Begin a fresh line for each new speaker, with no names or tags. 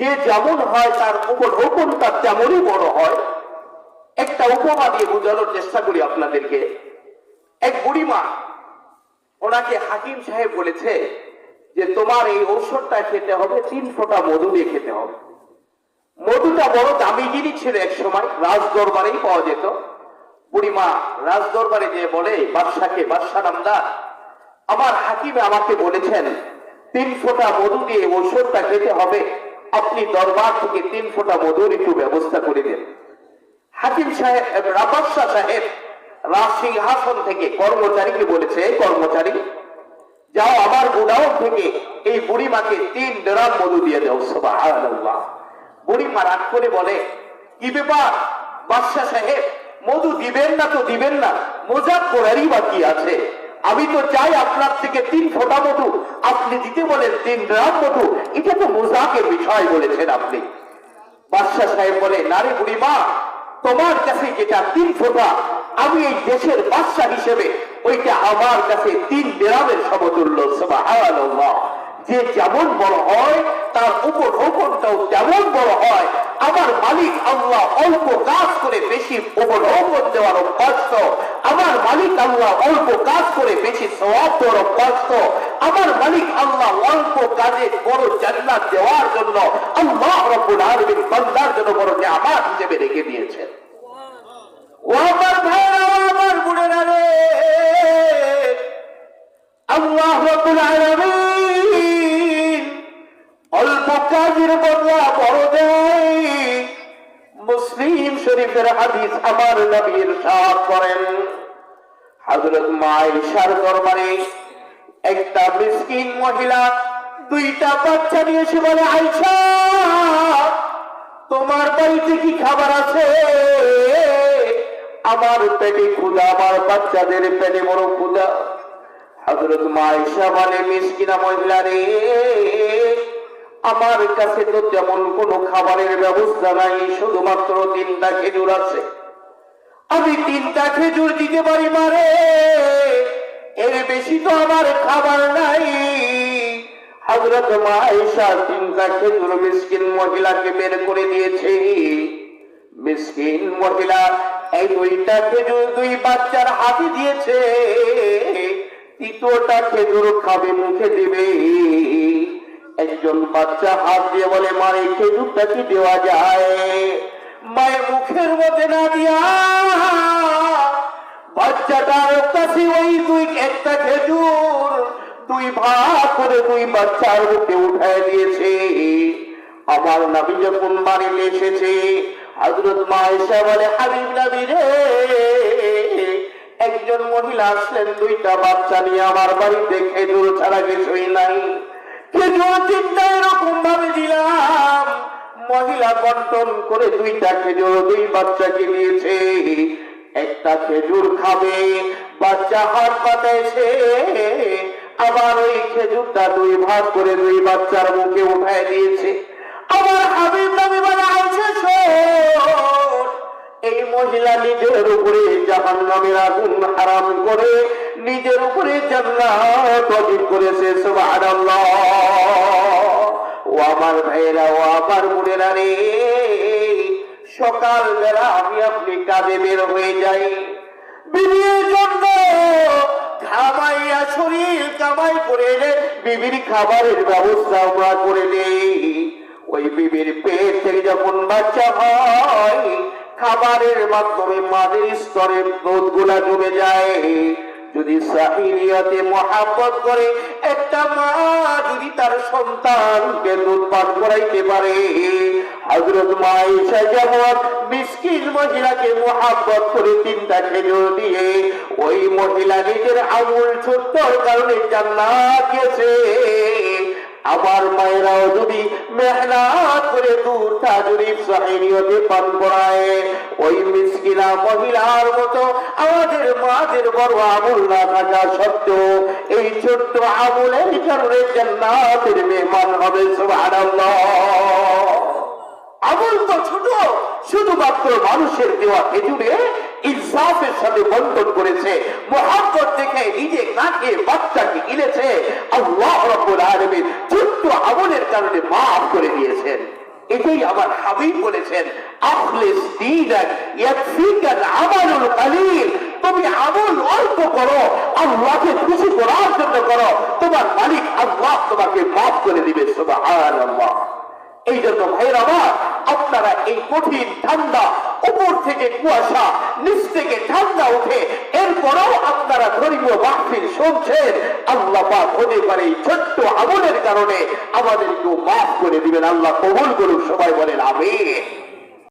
যে যেমন হয় তার উপঢৌকনটা তেমনই বড় হয়। একটা উপমা দিয়ে বোঝানোর চেষ্টা করি আপনাদেরকে। এক বুড়িমা, ওনাকে হাকিম সাহেব বলেছে যে, তোমার এই ঔষধটা খেতে হবে, তিন ফোঁটা মধু দিয়ে খেতে হবে। মধুটা বড় দামি জিনিস ছিল এক সময় রাজ দরবারেই পাওয়া যেত। বুড়িমা রাজ দরবারে যে বলে, বাদশাকে বাদশা নামদার আমার হাকিমে আমাকে বলেছেন, তিন ফোঁটা মধু দিয়ে ঔষধটা খেতে হবে। আপনি দরবার থেকে তিন ফোঁটা মধুর একটু ব্যবস্থা করে দেন। হাকিম সাহেব রাবাসা সাহেব রাজ সিংহাসন থেকে কর্মচারীকে বলেছে কর্মচারী, যাও আমার গুডাউন থেকে এই বুড়িমাকে তিন ড্রাম মধু দিয়ে দাও। সুবহানাল্লাহ। বুড়িমা রাগ করে বলে, কি ব্যাপার? বাদশা সাহেব, মধু দিবেন না তো দিবেন না। মজাক করারই বাকি আছে। আমি তো চাই আপনার থেকে তিন ফোটা মধু। আপনি দিতে বলেন তিন গ্রাম মধু। এটা তো মোজাকের বিষয় বলেছেন আপনি। বাদশাহ সাহেব বলে, নারী বুড়িমা, তোমার কাছে যেটা তিন ফোটা, আমি এই দেশের বাদশাহ হিসেবে ওইটা আমার কাছে তিন গ্রামের সমতুল্য, সুবহানাল্লাহ। যে যেমন বড় হয়, তার উপর রোপণটাও তেমন বড় হয়। আমার মালিক আল্লাহ অল্প কাজ করে বেশি উপর রোপণ দেওয়ার কষ্ট আমার মালিক আল্লাহ অল্প কাজ করে বেশি সওয়াব দেওয়ার কষ্ট আমার মালিক আল্লাহ অল্প কাজে বড় জান্নাত দেওয়ার জন্য আল্লাহ রব্বুল আলামিন বান্দার জন্য বড় নিয়ামত হিসেবে রেখে দিয়েছেন। ও কাজের বদলা বড় দেয় মুসলিম শরীফের হাদিস আমার নবীর করেন। মায়েশার দরবারে একটা মিসকিন মহিলা দুইটা বাচ্চা নিয়ে এসে বলে, আয়েশা, তোমার বাড়িতে কি খাবার আছে? আমার পেটে ক্ষুধা, আমার বাচ্চাদের পেটে বড় ক্ষুধা। হজরত মায়েশা বলে, মিসকিনা মহিলা রে আমার কাছে তো তেমন কোনো খাবারের ব্যবস্থা নাই, শুধুমাত্র তিনটা খেজুর আছে। আমি তিনটা খেজুর দিতে পারি মারে? এর বেশি তো আমার খাবার নাই। হজরত মায়েশা তিনটা খেজুর মিসকিন মহিলাকে বের করে দিয়েছে। মিসকিন মহিলা এই দুইটা খেজুর দুই বাচ্চার হাতে দিয়েছে। তৃতীয়টা খেজুর খাবে, মুখে দিবে। একজন বাচ্চা হাত দিয়ে বলে, মার এই খেজুরটা কি দেওয়া যায়? মায়ের মুখের মধ্যে না দিয়া বাচ্চাটার কাছে ওই দুই একটা খেজুর, দুই ভাগ করে দুই বাচ্চার মুখে উঠায় দিয়েছে। আমার নাবি যখন বাড়িতে এসেছে হজরত মা এসে বলে, হাবিব নাবি রে, একজন মহিলা আসলেন, দুইটা বাচ্চা নিয়ে আমার বাড়িতে খেজুর ছাড়া কিছুই নাই। করে দুইটা খেজুর দুই বাচ্চাকে দিয়েছে। একটা খেজুর খাবে, বাচ্চা হাত আবার ওই খেজুরটা দুই ভাগ করে দুই বাচ্চার মুখে উঠায় দিয়েছে। আছে এই মহিলা নিজের উপরে জাহান নামের আগুন হারাম করে নিজের উপরে জান্নাত করেছে, সুবহানাল্লাহ। ও আমার ও আমার বোনেরা রে সকাল বেলা আমি আপনি কাজে বের হয়ে যাই। বিবির জন্য শরীর কামাই করে বিবির খাবারের ব্যবস্থা আমরা করে নেই। ওই বিবির পেট থেকে যখন বাচ্চা হয়, খাবারের মাধ্যমে মাদের স্তরের দুধগুলা জমে যায়। যদি সাহিরিয়াতে মহাব্বত করে, একটা মা যদি তার সন্তানকে দুধ পান করাইতে পারে হজরত মা যেমন মিসকিন মহিলাকে মহাব্বত করে তিনটা খেজুর দিয়ে, ওই মহিলা নিজের আঙুল ছোট্টর কারণে জান্নাত গেছে। আমার মায়েরাও যদি মেহনত করে দুধটা যদি সাহিরিয়তে পান করায় ওই মিসকিনা মহিলার মতো আমাদের মাদের বড় আমুল না থাকা সত্ত্বেও এই ছোট্ট আমুলের কারণে জান্নাতের মেহমান হবে, সুবহানাল্লাহ। আমল তো ছোট, শুধুমাত্র মানুষের দেওয়া খেজুরে ইনসাফের সাথে বন্ধন করেছে মোহাম্মত দেখে নিজে কাকে বাচ্চাকে কিনেছে। আল্লাহ রব্বুল আলামিন ছোট্ট আমলের কারণে মাফ করে দিয়েছেন। এটাই আমার হাবিব বলেছেন আখলিস দীনাক ইয়াকফিকাল আমালুল কালিল। তুমি আমল অল্প করো, আল্লাহকে খুশি করার জন্য করো। তোমার মালিক আল্লাহ তোমাকে মাফ করে দিবে, সুবহানাল্লাহ। এই জন্য ভাইয়ের আমার, আপনারা এই কঠিন, ঠান্ডা, উপর থেকে কুয়াশা, নিচ থেকে ঠান্ডা উঠে এরপরেও আপনারা শুনছেন আল্লাহ পাক হতে পারে ছোট্ট আমলের কারণে আমাদেরকেও মাফ করে দিবেন, আল্লাহ কবুল করুক, সবাই বলেন, আমিন।